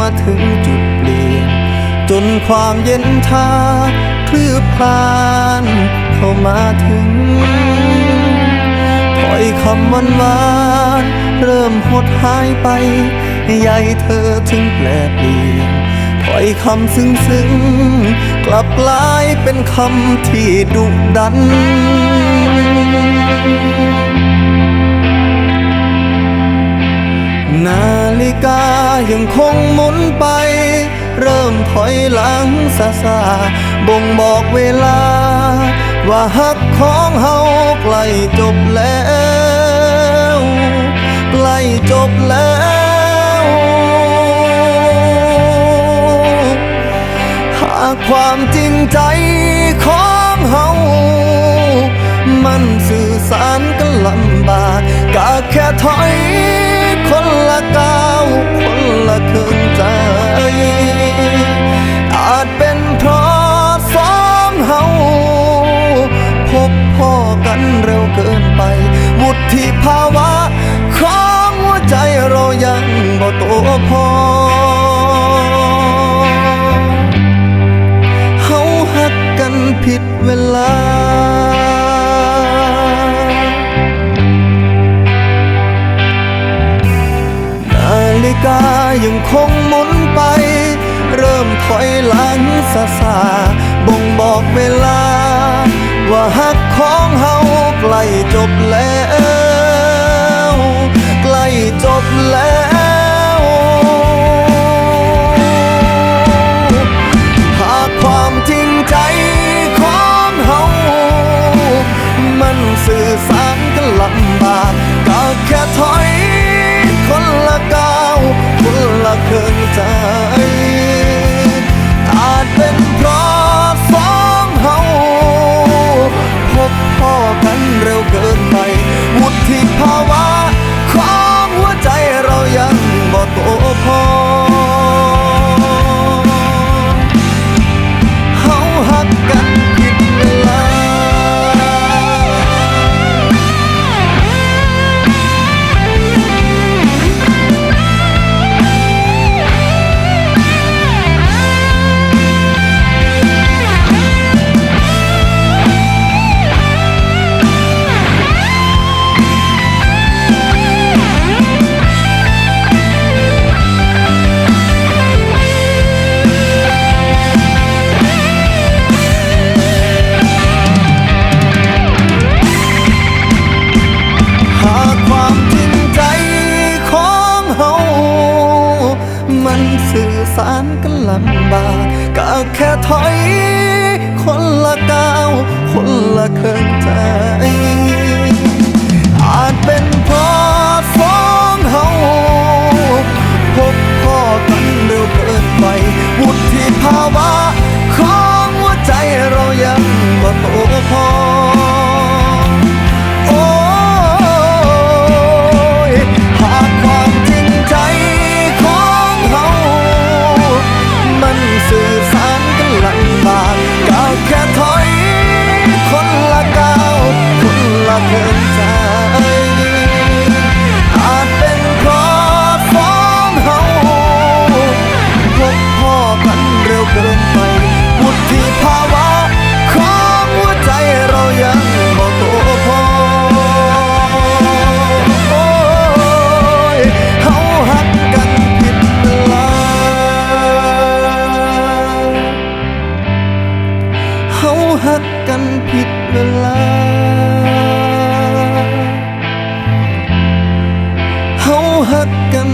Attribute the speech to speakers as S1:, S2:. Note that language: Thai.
S1: มาถึงจุดเปลี่ยน จนความเย็นชาคลืบคลานเข้ามาถึงถอยคำหวานวานเริ่มหดหายไปใยเธอถึงแปลเปลี่ยนถอยคำซึ้งซึ้งกลับกลายเป็นคำที่ดุดันนาฬิกา ยังคงหมุนไป เริ่มถอยหลังซาซาบ่งบอกเวลา ว่าฮักของเฮาใกล้จบแล้วใกล้จบแล้วหากความจริงใจ ไป วุฒิภาวะ ของหัวใจเรายังบ่โตพอเฮาหักกันผิดเวลานาฬิกายังคงหมุนไป เริ่มถอยหลังซาซาบ่งบอกเวลา ว่าฮัก จบแล้ว ใกล้จบแล้ว ลำบากก็แค่ถอย คนละก้าว คนละเครึ่งใจ หักกันผิดเวลาเฮาหักกัน